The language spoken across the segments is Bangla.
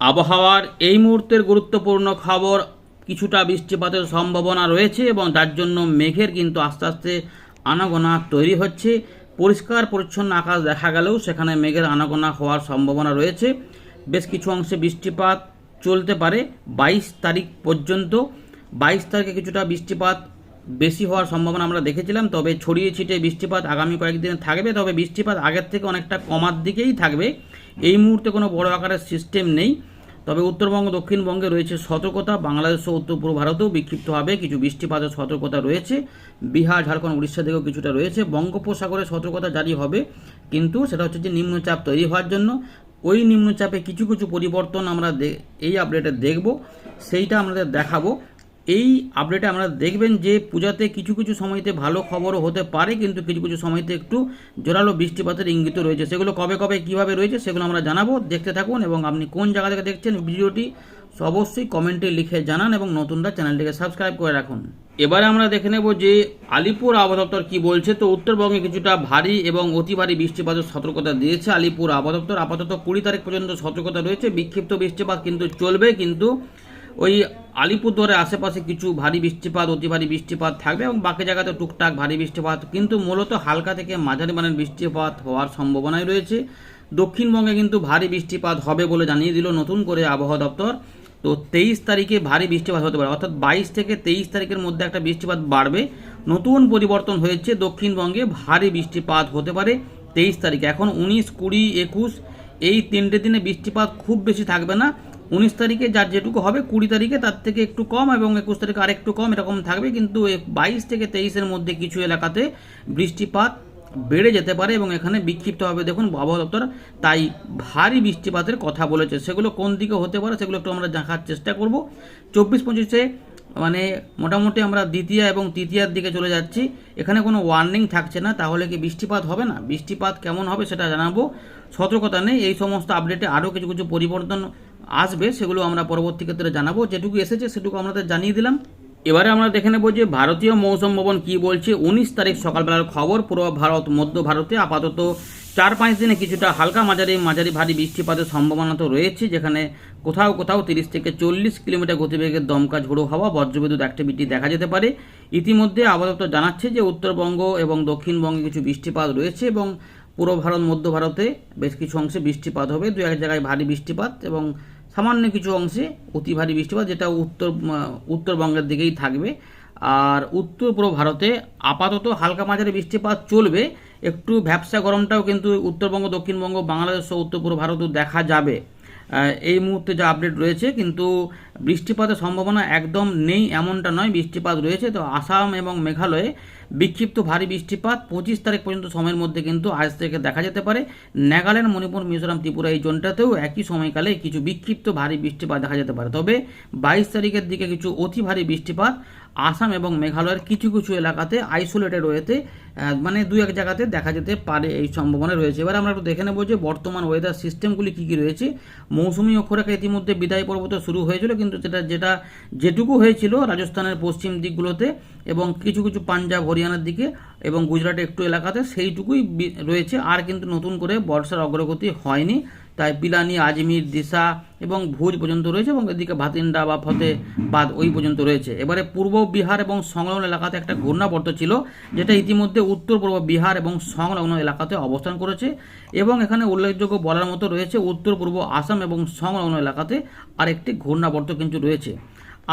আবহাওয়ার এই মুহূর্তের গুরুত্বপূর্ণ খবর, কিছুটা বৃষ্টিপাতের সম্ভাবনা রয়েছে এবং যার জন্য মেঘের কিন্তু আস্তে আস্তে আনাগোনা তৈরি হচ্ছে। পরিষ্কার, পরিচ্ছন্ন আকাশ দেখা গেলেও সেখানে মেঘের আনাগোনা হওয়ার সম্ভাবনা রয়েছে। বেশ কিছু অংশে বৃষ্টিপাত চলতে পারে। বাইশ তারিখ পর্যন্ত, বাইশ তারিখে কিছুটা বৃষ্টিপাত বেশি হওয়ার সম্ভাবনা আমরা দেখেছিলাম, তবে ছড়িয়ে ছিটিয়ে বৃষ্টিপাত আগামী কয়েকদিনে থাকবে, তবে বৃষ্টিপাত আগের থেকে অনেকটা কমার দিকেই থাকবে। এই মুহূর্তে কোনো বড় আকারের সিস্টেম নেই, তবে উত্তরবঙ্গ, দক্ষিণবঙ্গে রয়েছে সতর্কতা, বাংলাদেশ ও উত্তর পূর্ব ভারতেও বিক্ষিপ্তভাবে কিছু বৃষ্টিপাতের সতর্কতা রয়েছে। বিহার, ঝাড়খণ্ড, উড়িষ্যা থেকেও কিছুটা রয়েছে। বঙ্গোপসাগরে সতর্কতা জারি হবে, কিন্তু সেটা হচ্ছে যে নিম্নচাপ তৈরি হওয়ার জন্য। ওই নিম্নচাপে কিছু কিছু পরিবর্তন আমরা এই আপডেটে দেখব, সেইটা আমাদের দেখাবো। এই আপডেটে আমরা দেখবেন যে পূজাতে কিছু কিছু সময়তে ভালো খবরও হতে পারে, কিন্তু কিছু কিছু সময়তে একটু জোরালো বৃষ্টিপাতের ইঙ্গিত রয়েছে। সেগুলো কবে কবে কীভাবে রয়েছে সেগুলো আমরা জানাব। দেখতে থাকুন এবং আপনি কোন জায়গা থেকে দেখছেন ভিডিওটি অবশ্যই কমেন্টে লিখে জানান এবং নতুনরা চ্যানেলটিকে সাবস্ক্রাইব করে রাখুন। এবারে আমরা দেখে নেব যে আলিপুর আবহাওয়া দপ্তর কি বলছে। তো উত্তরবঙ্গে কিছুটা ভারী এবং অতি ভারী বৃষ্টিপাতের সতর্কতা দিয়েছে আলিপুর আবহাওয়া দপ্তর। আপাতত কুড়ি তারিখ পর্যন্ত সতর্কতা রয়েছে। বিক্ষিপ্ত বৃষ্টিপাত কিন্তু চলবে, কিন্তু ওই আলিপুরদুয়ারের আশেপাশে কিছু ভারী বৃষ্টিপাত, অতি ভারী বৃষ্টিপাত থাকবে এবং বাকি জায়গাতে টুকটাক ভারী বৃষ্টিপাত। কিন্তু মূলত হালকা থেকে মাঝারি মানের বৃষ্টিপাত হওয়ার সম্ভাবনাই রয়েছে। দক্ষিণবঙ্গে কিন্তু ভারী বৃষ্টিপাত হবে বলে জানিয়ে দিল নতুন করে আবহাওয়া দপ্তর। তো তেইশ তারিখে ভারী বৃষ্টিপাত হতে পারে, অর্থাৎ বাইশ থেকে তেইশ তারিখের মধ্যে একটা বৃষ্টিপাত বাড়বে। নতুন পরিবর্তন হয়েছে, দক্ষিণবঙ্গে ভারী বৃষ্টিপাত হতে পারে তেইশ তারিখে। এখন উনিশ, কুড়ি, একুশ, এই তিনটে দিনে বৃষ্টিপাত খুব বেশি থাকবে না। উনিশ তারিখে যার যেটুকু হবে, কুড়ি তারিখে তার থেকে একটু কম এবং একুশ তারিখে আরেকটু কম এরকম থাকবে। কিন্তু বাইশ থেকে তেইশের মধ্যে কিছু এলাকাতে বৃষ্টিপাত বেড়ে যেতে পারে এবং এখানে বিক্ষিপ্তভাবে দেখুন আবহাওয়া দপ্তর তাই ভারী বৃষ্টিপাতের কথা বলেছে। সেগুলো কোন দিকে হতে পারে সেগুলো একটু আমরা দেখার চেষ্টা করব। চব্বিশ পঁচিশে মানে মোটামুটি আমরা দ্বিতীয় এবং তৃতীয়ার দিকে চলে যাচ্ছি। এখানে কোনো ওয়ার্নিং থাকছে না, তাহলে কি বৃষ্টিপাত হবে না? বৃষ্টিপাত কেমন হবে সেটা জানাব। সতর্কতা নেই, এই সমস্ত আপডেটে আরও কিছু কিছু পরিবর্তন আসবে, সেগুলো আমরা পরবর্তী ক্ষেত্রে জানাব। যেটুকু এসেছে, সেটুকু আমাদের জানিয়ে দিলাম। এবারে আমরা দেখে নেব যে ভারতীয় মৌসুম ভবন কি বলছে। উনিশ তারিখ সকালবেলার খবর, পূর্ব ভারত, মধ্য ভারতে আপাতত চার পাঁচ দিনে কিছুটা হালকা মাঝারি মাঝারি ভারী বৃষ্টিপাতের সম্ভাবনা তো রয়েছে, যেখানে কোথাও কোথাও তিরিশ থেকে চল্লিশ কিলোমিটার গতিবেগের দমকা ঝোড়ো হাওয়া, বজ্রবিদ্যুৎ অ্যাক্টিভিটি দেখা যেতে পারে। ইতিমধ্যে আপাতত জানাচ্ছে যে উত্তরবঙ্গ এবং দক্ষিণবঙ্গে কিছু বৃষ্টিপাত রয়েছে এবং পূর্ব ভারত, মধ্য ভারতে বেশ কিছু অংশে বৃষ্টিপাত হবে। দু এক জায়গায় ভারী বৃষ্টিপাত এবং সামান্য কিছু অংশে অতি ভারী বৃষ্টিপাত, যেটা উত্তর উত্তরবঙ্গের দিকেই থাকবে। আর উত্তর পূর্ব ভারতে আপাতত হালকা মাঝারি বৃষ্টিপাত চলবে। একটু ভ্যাবসা গরমটাও কিন্তু উত্তরবঙ্গ, দক্ষিণবঙ্গ, বাংলাদেশ ও উত্তর পূর্ব ভারতেও দেখা যাবে। এই মুহূর্তে যা আপডেট রয়েছে, কিন্তু বৃষ্টিপাতের সম্ভাবনা একদম নেই, এমনটা নয়। বৃষ্টিপাত রয়েছে, তো আসাম এবং মেঘালয়ে বিক্ষিপ্ত ভারী বৃষ্টিপাত পঁচিশ তারিখ পর্যন্ত সময়ের মধ্যে কিন্তু আজ থেকে দেখা যেতে পারে। নাগাল্যান্ড মণিপুর মিজোরাম ত্রিপুরা এই জোনটাতেও একই সময়কালে কিছু বিক্ষিপ্ত ভারী বৃষ্টিপাত দেখা যেতে পারে। তবে বাইশ তারিখের দিকে কিছু অতি ভারী বৃষ্টিপাত আসাম এবং মেঘালয়ের কিছু কিছু এলাকাতে আইসোলেটেড আহ, মানে দু এক জায়গাতে দেখা যেতে পারে এই সম্ভাবনা রয়েছে। এবার আমরা একটু দেখে নেব যে বর্তমান ওয়েদার সিস্টেমগুলি কী কী রয়েছে। মৌসুমি অক্ষরেখা ইতিমধ্যে বিদায় পর্ব তো শুরু হয়েছিল, কিন্তু সেটা যেটা যেটুকু হয়েছিল রাজস্থানের পশ্চিম দিকগুলোতে এবং কিছু কিছু পাঞ্জাব, হরিয়ানার দিকে এবং গুজরাটে একটু এলাকাতে সেইটুকুই রয়েছে। আর কিন্তু নতুন করে বর্ষার অগ্রগতি হয়নি। তাই পিলানি আজমির, দিশা এবং ভুজ পর্যন্ত রয়েছে এবং এদিকে ভাতিন্ডা বা ফতে বাদ ওই পর্যন্ত রয়েছে। এবারে পূর্ব বিহার এবং সংলগ্ন এলাকাতে একটা ঘূর্ণাবর্ত ছিল, যেটা ইতিমধ্যে উত্তর, পূর্ব বিহার এবং সংলগ্ন এলাকাতে অবস্থান করেছে এবং এখানে উল্লেখযোগ্য বলার মতো রয়েছে উত্তর, পূর্ব আসাম এবং সংলগ্ন এলাকাতে আরেকটি ঘূর্ণাবর্ত কিন্তু রয়েছে।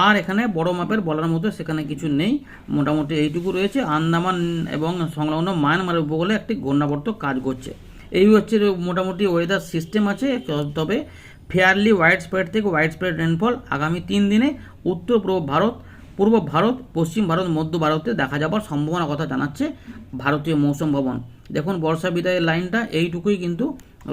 আর এখানে বড় মাপের বলার মতো সেখানে কিছু নেই। মোটামুটি এইটুকু রয়েছে। আন্দামান এবং সংলগ্ন মায়ানমারের উপকূলে একটি ঘূর্ণাবর্ত কাজ করছে। এই হচ্ছে মোটামুটি ওয়েদার সিস্টেম আছে তবে ফেয়ারলি হোয়াইট স্প্রেড থেকে হোয়াইট স্প্রেড রেনফল আগামী তিন দিনে উত্তর, পূর্ব ভারত পূর্ব ভারত, পশ্চিম ভারত, মধ্য ভারতে দেখা যাবার সম্ভাবনার কথা জানাচ্ছে ভারতীয় মৌসুম ভবন। দেখুন, বর্ষা বিদায়ের লাইনটা এইটুকুই কিন্তু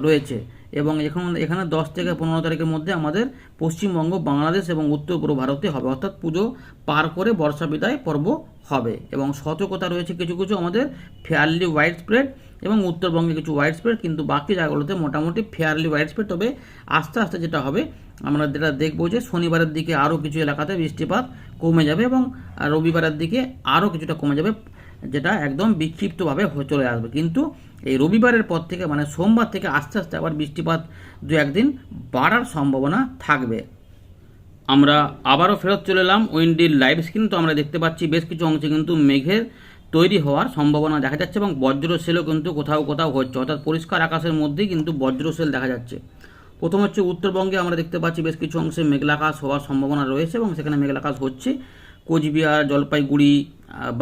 রয়েছে এবং এখন এখানে দশ থেকে পনেরো তারিখের মধ্যে আমাদের পশ্চিমবঙ্গ, বাংলাদেশ এবং উত্তর, পূর্ব ভারতে হবে। অর্থাৎ পুজো পার করে বর্ষা বিদায় পর্ব হবে এবং সতর্কতা রয়েছে কিছু কিছু আমাদের ফেয়ারলি হোয়াইট স্প্রেড এবং উত্তরবঙ্গে কিছু হোয়াইট স্প্রেড কিন্তু বাকি জায়গাগুলোতে মোটামুটি ফেয়ারলি হোয়াইট স্প্রেড তবে আস্তে আস্তে যেটা হবে, আমরা যেটা দেখব যে শনিবারের দিকে আরও কিছু এলাকাতে বৃষ্টিপাত কমে যাবে এবং রবিবারের দিকে আরও কিছুটা কমে যাবে, যেটা একদম বিক্ষিপ্তভাবে চলে আসবে। কিন্তু এই রবিবারের পর থেকে মানে সোমবার থেকে আস্তে আস্তে আবার বৃষ্টিপাত দু একদিন বাড়ার সম্ভাবনা থাকবে। আমরা আবারও ফেরত চলে এলাম উইন্ডির লাইভ স্ক্রিন। তো আমরা দেখতে পাচ্ছি বেশ কিছু অংশে কিন্তু মেঘের তৈরি হওয়ার সম্ভাবনা দেখা যাচ্ছে এবং বজ্র সেলও কিন্তু কোথাও কোথাও হচ্ছে। অর্থাৎ পরিষ্কার আকাশের মধ্যেই কিন্তু বজ্র সেল দেখা যাচ্ছে। প্রথম হচ্ছে উত্তরবঙ্গে আমরা দেখতে পাচ্ছি বেশ কিছু অংশে মেঘলাকাশ হওয়ার সম্ভাবনা রয়েছে এবং সেখানে মেঘলাকাশ হচ্ছে। কোচবিহার, জলপাইগুড়ি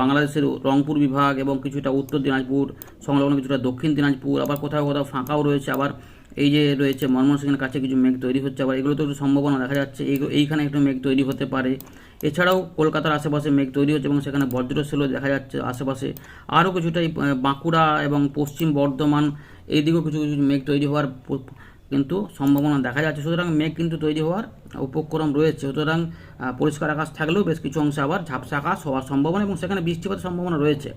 বাংলাদেশের রংপুর বিভাগ এবং কিছুটা উত্তর দিনাজপুর, সংলগ্ন কিছুটা দক্ষিণ দিনাজপুর, আবার কোথাও কোথাও ফাঁকাও রয়েছে। আবার এই যে রয়েছে ময়মনসিংহের কাছে কিছু মেঘ তৈরি হচ্ছে আবার এগুলো তো একটু সম্ভাবনা দেখা যাচ্ছে এই এইখানে একটু মেঘ তৈরি হতে পারে। এছাড়াও কলকাতার আশেপাশে মেঘ তৈরি হচ্ছে এবং সেখানে বজ্রশীলও দেখা যাচ্ছে আশেপাশে। আরও কিছুটা এই, আহ, বাঁকুড়া এবং পশ্চিম বর্ধমান এই দিকেও কিছু কিছু মেঘ তৈরি হওয়ার কিন্তু সম্ভাবনা দেখা যাচ্ছে। সুতরাং মেঘ কিন্তু তৈরি হওয়ার উপক্রম রয়েছে। সুতরাং পরিষ্কার আকাশ থাকলেও বেশ কিছু অংশে আবার ঝাপসা আকাশ হওয়ার সম্ভাবনা এবং সেখানে বৃষ্টিপাতের সম্ভাবনা রয়েছে।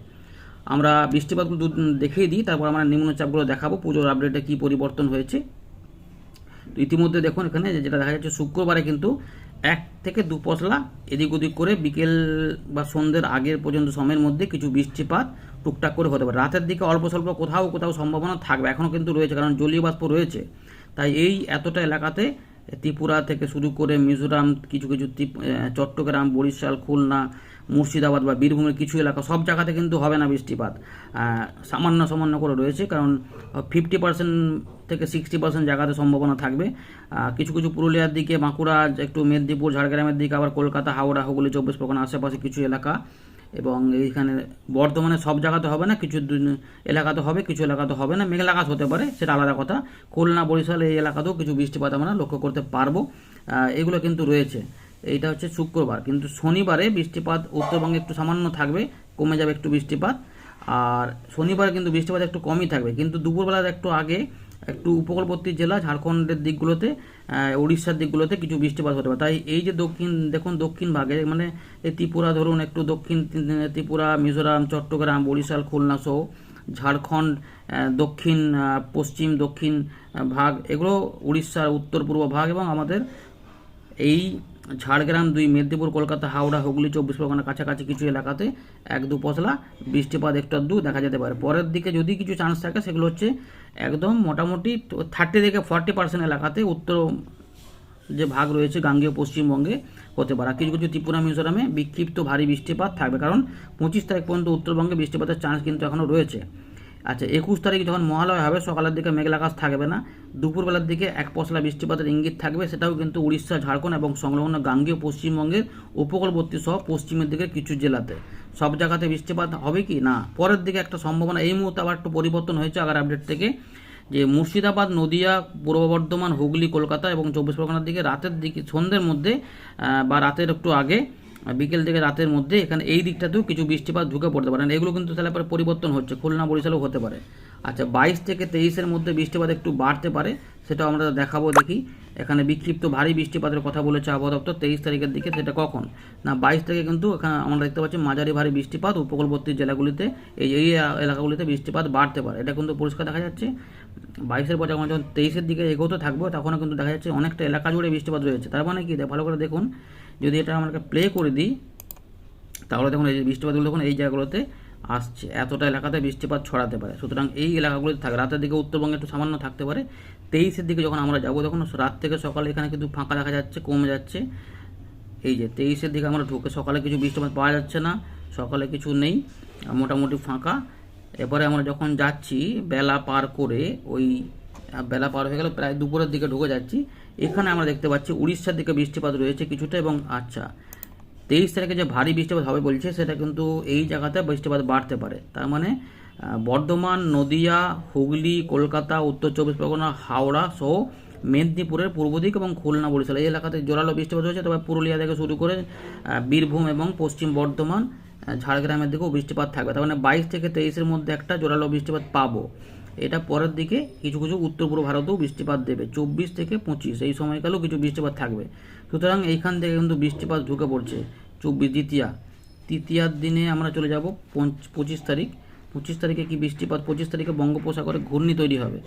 আমরা বৃষ্টিপাতগুলো দেখিয়ে দিই, তারপর আমরা নিম্নচাপগুলো দেখাবো, পুজোর আপডেটে কী পরিবর্তন হয়েছে। তো ইতিমধ্যে দেখুন এখানে যেটা দেখা যাচ্ছে, শুক্রবারে কিন্তু এক থেকে দু পশলা এদিক ওদিক করে বিকেল বা সন্ধ্যের আগের পর্যন্ত সময়ের মধ্যে কিছু বৃষ্টিপাত টুকটাক করে হতে পারে। রাতের দিকে অল্প স্বল্প কোথাও কোথাও সম্ভাবনা থাকবে এখনও কিন্তু রয়েছে, কারণ জলীয় বাষ্প রয়েছে। তাই এই এতটা এলাকাতে ত্রিপুরা থেকে শুরু করে মিজোরাম, কিছু কিছু চট্টগ্রাম, বরিশাল, খুলনা মুর্শিদাবাদ বা বীরভূমের কিছু এলাকা, সব জায়গাতে কিন্তু হবে না বৃষ্টিপাত। সামান্য সামান্য করে রয়েছে, কারণ ফিফটি পার্সেন্ট থেকে সিক্সটি পার্সেন্ট জায়গাতে সম্ভাবনা থাকবে। কিছু কিছু পুরুলিয়ার দিকে, বাঁকুড়া, একটু মেদিনীপুর, ঝাড়গ্রামের দিকে, আবার কলকাতা, হাওড়া, হুগলি, চব্বিশ পরগনা আশেপাশে কিছু এলাকা। এবং এইখানে বর্ধমানে সব জায়গাতে হবে না, কিছু এলাকাতে হবে, কিছু এলাকাতে হবে না, মেঘলা আকাশ হতে পারে, সেটা আলাদা কথা। খুলনা, বরিশাল এই এলাকাতেও কিছু বৃষ্টিপাত আমরা লক্ষ্য করতে পারব। এগুলো কিন্তু রয়েছে। এইটা হচ্ছে শুক্রবার, কিন্তু শনিবারে বৃষ্টিপাত উত্তরবঙ্গে একটু সামান্য থাকবে, কমে যাবে একটু বৃষ্টিপাত। আর শনিবার কিন্তু বৃষ্টিপাত একটু কমই থাকবে, কিন্তু দুপুরবেলার একটু আগে একটু উপকূলবর্তী জেলা, ঝাড়খণ্ডের দিকগুলোতে উড়িষ্যার দিকগুলোতে কিছু বৃষ্টিপাত হতে পারে। তাই এই যে দক্ষিণ, দেখুন দক্ষিণ ভাগে মানে এই ত্রিপুরা ধরুন, একটু দক্ষিণ ত্রিপুরা, মিজোরাম, চট্টগ্রাম, বরিশাল, খুলনা সহ, ঝাড়খণ্ড দক্ষিণ পশ্চিম দক্ষিণ ভাগ, এগুলো উড়িষ্যার উত্তর পূর্ব ভাগ এবং আমাদের এই ঝাড়গ্রাম দুই, মেদিনীপুর, কলকাতা, হাওড়া, হুগলি, চব্বিশ পরগনা, কাছাকাছি কিছু এলাকাতে এক দু পশলা বৃষ্টিপাত, একটু আধটু দেখা যেতে পারে। পরের দিকে যদি কিছু চান্স থাকে, সেগুলো হচ্ছে একদম মোটামুটি থার্টি থেকে ফর্টি পার্সেন্ট এলাকাতে উত্তর যে ভাগ রয়েছে গাঙ্গেয় পশ্চিমবঙ্গে হতে পারে। কিছু কিছু ত্রিপুরা, মিজোরামে বিক্ষিপ্ত ভারী বৃষ্টিপাত থাকবে। কারণ পঁচিশ তারিখ পর্যন্ত উত্তরবঙ্গে বৃষ্টিপাতের চান্স কিন্তু এখনও রয়েছে। আচ্ছা একুশ তারিখ যখন মহালয় হবে, সকালের দিকে মেঘলা আকাশ থাকবে না। দুপুরবেলার দিকে এক পশলা বৃষ্টিপাতের ইঙ্গিত থাকবে, সেটাও কিন্তু উড়িষ্যা, ঝাড়খণ্ড এবং সংলগ্ন গাঙ্গেয় পশ্চিমবঙ্গের উপকূলবর্তী সহ পশ্চিমের দিকে কিছু জেলাতে। সব জায়গাতে বৃষ্টিপাত হবে কি না? পরের দিকে একটা সম্ভাবনা, এই মুহূর্তে আবার একটু পরিবর্তন হয়েছে আগার আপডেট থেকে, যে মুর্শিদাবাদ, নদিয়া, পূর্ব বর্ধমান, হুগলি, কলকাতা এবং চব্বিশ পরগনার দিকে রাতের দিকে, সন্ধ্যের মধ্যে বা রাতের একটু আগে বিকেল থেকে রাতের মধ্যে এখানে এই দিকটাতেও কিছু বৃষ্টিপাত ঢুকে পড়তে পারে। এগুলো কিন্তু তাহলে পরে পরিবর্তন হচ্ছে, খুলনা বরিশালও হতে পারে। আচ্ছা বাইশ থেকে তেইশের মধ্যে বৃষ্টিপাত একটু বাড়তে পারে, সেটাও আমরা দেখাবো, দেখি। এখানে বিক্ষিপ্ত ভারী বৃষ্টিপাতের কথা বলেছে আবহাওয়া দপ্তর, তেইশ তারিখের দিকে, সেটা কখন? না, বাইশ থেকে কিন্তু এখানে আমরা দেখতে পাচ্ছি মাঝারি ভারী বৃষ্টিপাত, উপকূলবর্তী জেলাগুলিতে, এই এই এলাকাগুলিতে বৃষ্টিপাত বাড়তে পারে। এটা কিন্তু পরিষ্কার দেখা যাচ্ছে। বাইশের পর যখন যখন তেইশের দিকে এগোতে থাকব, তখনও কিন্তু দেখা যাচ্ছে অনেকটা এলাকা জুড়ে বৃষ্টিপাত রয়েছে। তার মানে কি? ভালো করে দেখুন। যদি এটা আমাকে প্লে করে দিই, তাহলে দেখুন এই যে বৃষ্টিপাতগুলো দেখুন, এই জায়গাগুলোতে আসছে। এতটা এলাকাতে বৃষ্টিপাত ছড়াতে পারে। সুতরাং এই এলাকাগুলোতে থাকে, রাতের দিকে উত্তরবঙ্গে একটু সামান্য থাকতে পারে। তেইশের দিকে যখন আমরা যাব তখন রাত থেকে সকালে এখানে কিন্তু ফাঁকা দেখা যাচ্ছে, কমে যাচ্ছে। এই যে তেইশের দিকে আমরা ঢুকে সকালে কিছু বৃষ্টিপাত পাওয়া যাচ্ছে না, সকালে কিছু নেই মোটামুটি ফাঁকা। এবারে আমরা যখন যাচ্ছি, বেলা পার করে ওই, বেলা পার হয়ে গেল, প্রায় দুপুরের দিকে ঢুকে যাচ্ছি। এখানে আমরা দেখতে পাচ্ছি উড়িষ্যার দিকে বৃষ্টিপাত রয়েছে কিছুটা এবং আচ্ছা। তেইশ তারিখে যে ভারী বৃষ্টিপাত হবে বলছে, সেটা কিন্তু এই জায়গাতে বৃষ্টিপাত বাড়তে পারে। তার মানে বর্ধমান, নদিয়া, হুগলি, কলকাতা, উত্তর চব্বিশ পরগনা, হাওড়া সহ মেদিনীপুরের পূর্ব দিক এবং খুলনা, বরিশাল এই এলাকাতে জোরালো বৃষ্টিপাত হয়েছে। তবে পুরুলিয়া থেকে শুরু করে বীরভূম এবং পশ্চিম বর্ধমান ঝাড়গ্রামের দিকেও বৃষ্টিপাত থাকবে। তার মানে বাইশ থেকে তেইশের মধ্যে একটা জোরালো বৃষ্টিপাত পাবো। এটা পরের দিকে কিছু কিছু উত্তর পূর্ব ভারতেও বৃষ্টিপাত দেবে, চব্বিশ থেকে পঁচিশ, এই সময়কালেও কিছু বৃষ্টিপাত থাকবে। সুতরাং এইখান থেকে কিন্তু বৃষ্টিপাত ঢুকে পড়ছে চব্বিশ দ্বিতীয়া। তৃতীয়ার দিনে আমরা চলে যাব পঁচিশ তারিখ। পঁচিশ তারিখে কি বৃষ্টিপাত? পঁচিশ তারিখে বঙ্গোপসাগরে ঘূর্ণি তৈরি হবে।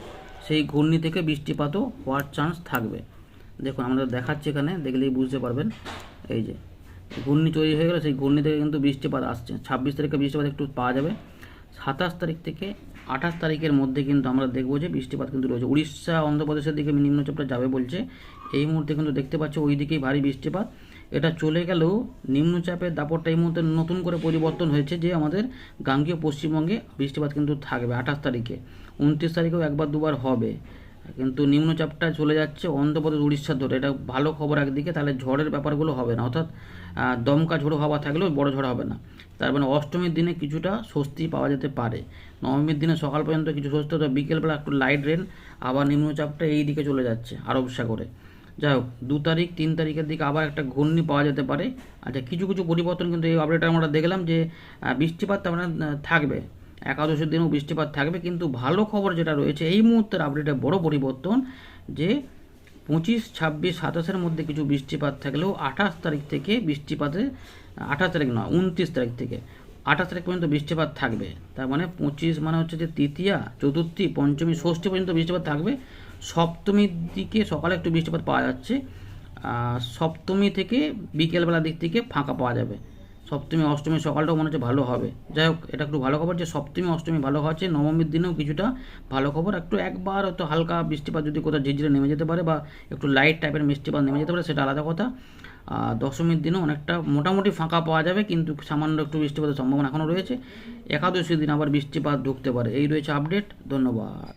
সেই ঘূর্ণি থেকে বৃষ্টিপাতও হওয়ার চান্স থাকবে। দেখুন, আমাদের দেখাচ্ছি এখানে, দেখলেই বুঝতে পারবেন। এই যে, ঘূর্ণি তৈরি হয়ে গেলে, সেই ঘূর্ণি থেকে কিন্তু বৃষ্টিপাত আসছে। ছাব্বিশ তারিখে বৃষ্টিপাত একটু পাওয়া যাবে। সাতাশ তারিখ থেকে আঠাশ তারিখের মধ্যে কিন্তু আমরা দেখব যে বৃষ্টিপাত কিন্তু রয়েছে। উড়িষ্যা অন্ধ্রপ্রদেশের দিকে নিম্নচাপটা যাবে বলছে। এই মুহূর্তে কিন্তু দেখতে পাচ্ছ ওই দিকেই ভারী বৃষ্টিপাত। এটা চলে গেলেও নিম্নচাপের দাপটটা এই মুহূর্তে নতুন করে পরিবর্তন হয়েছে যে আমাদের গাঙ্গীয় পশ্চিমবঙ্গে বৃষ্টিপাত কিন্তু থাকবে আঠাশ তারিখে। উনত্রিশ তারিখেও একবার দুবার হবে। কিন্তু নিম্নচাপটা চলে যাচ্ছে অন্ধ্রপ্রদেশ উড়িষ্যার ধরে। এটা ভালো খবর একদিকে, তাহলে ঝড়ের ব্যাপারগুলো হবে না। অর্থাৎ দমকা ঝোড়ো হওয়া থাকলেও বড় ঝড় হবে না। তার মানে অষ্টমীর দিনে কিছুটা স্বস্তি পাওয়া যেতে পারে। নবমীর দিনে সকাল পর্যন্ত কিছু স্বস্তি তো বিকেলবেলা একটু লাইট রেন আবার নিম্নচাপটা এই দিকে চলে যাচ্ছে আরব সাগরে। যাই হোক, দু তারিখ, তিন তারিখের দিকে আবার একটা ঘূর্ণি পাওয়া যেতে পারে। আচ্ছা কিছু কিছু পরিবর্তন কিন্তু এই আপডেটে আমরা দেখলাম যে বৃষ্টিপাত মানে থাকবে। একাদশের দিনেও বৃষ্টিপাত থাকবে, কিন্তু ভালো খবর যেটা রয়েছে, এই মুহূর্তের আপডেটে বড় পরিবর্তন যে পঁচিশ, ছাব্বিশ, সাতাশের মধ্যে কিছু বৃষ্টিপাত থাকলেও আঠাশ তারিখ থেকে বৃষ্টিপাতে, আঠাশ তারিখ নয়, উনত্রিশ তারিখ থেকে আঠাশ তারিখ পর্যন্ত বৃষ্টিপাত থাকবে। তার মানে পঁচিশ মানে হচ্ছে যে তৃতীয়া, চতুর্থী, পঞ্চমী, ষষ্ঠী পর্যন্ত বৃষ্টিপাত থাকবে। সপ্তমীর দিকে সকালে একটু বৃষ্টিপাত পাওয়া যাচ্ছে সপ্তমী থেকে বিকেলবেলার দিক থেকে ফাঁকা পাওয়া যাবে। সপ্তমী, অষ্টমী সকালটাও মনে হচ্ছে ভালো হবে। যাই হোক, এটা একটু ভালো খবর যে সপ্তমী, অষ্টমী ভালো হচ্ছে নবমীর দিনেও কিছুটা ভালো খবর। একটু একবার হয়তো হালকা বৃষ্টিপাত যদি কোথাও ঝিরঝিরে নেমে যেতে পারে বা একটু লাইট টাইপের বৃষ্টিপাত নেমে যেতে পারে, সেটা আলাদা কথা। দশমীর দিনেও অনেকটা মোটামুটি ফাঁকা পাওয়া যাবে, কিন্তু সামান্য একটু বৃষ্টিপাতের সম্ভাবনা এখনও রয়েছে। একাদশীর দিন আবার বৃষ্টিপাত ঢুকতে পারে। এই রয়েছে আপডেট ধন্যবাদ।